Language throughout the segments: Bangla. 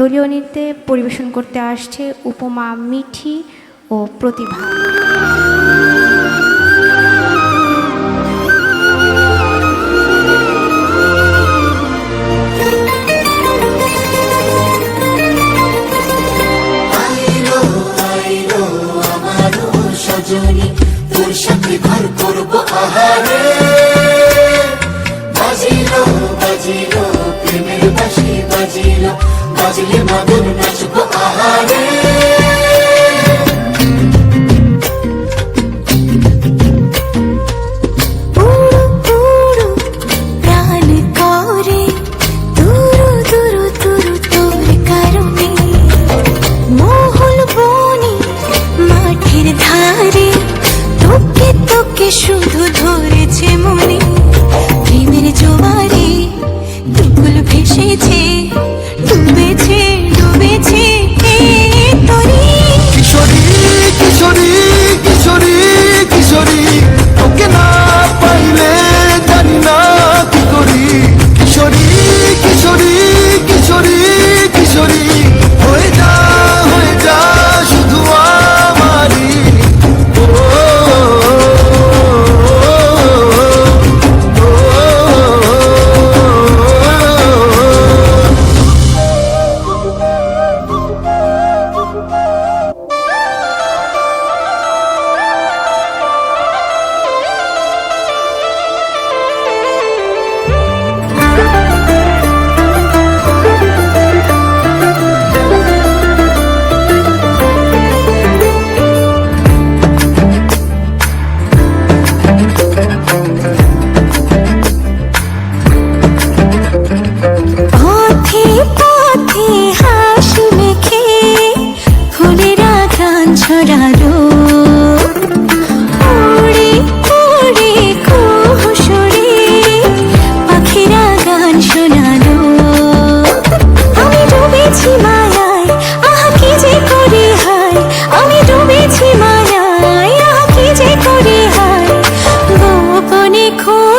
দলীয় নৃত্যে পরিবেশন করতে আসছে উপমা মিঠি ও প্রতিভা। বাজিল বাজিল প্রেমের বাসি বাজিল। Fazilim adını açıp aharim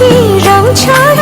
你让这。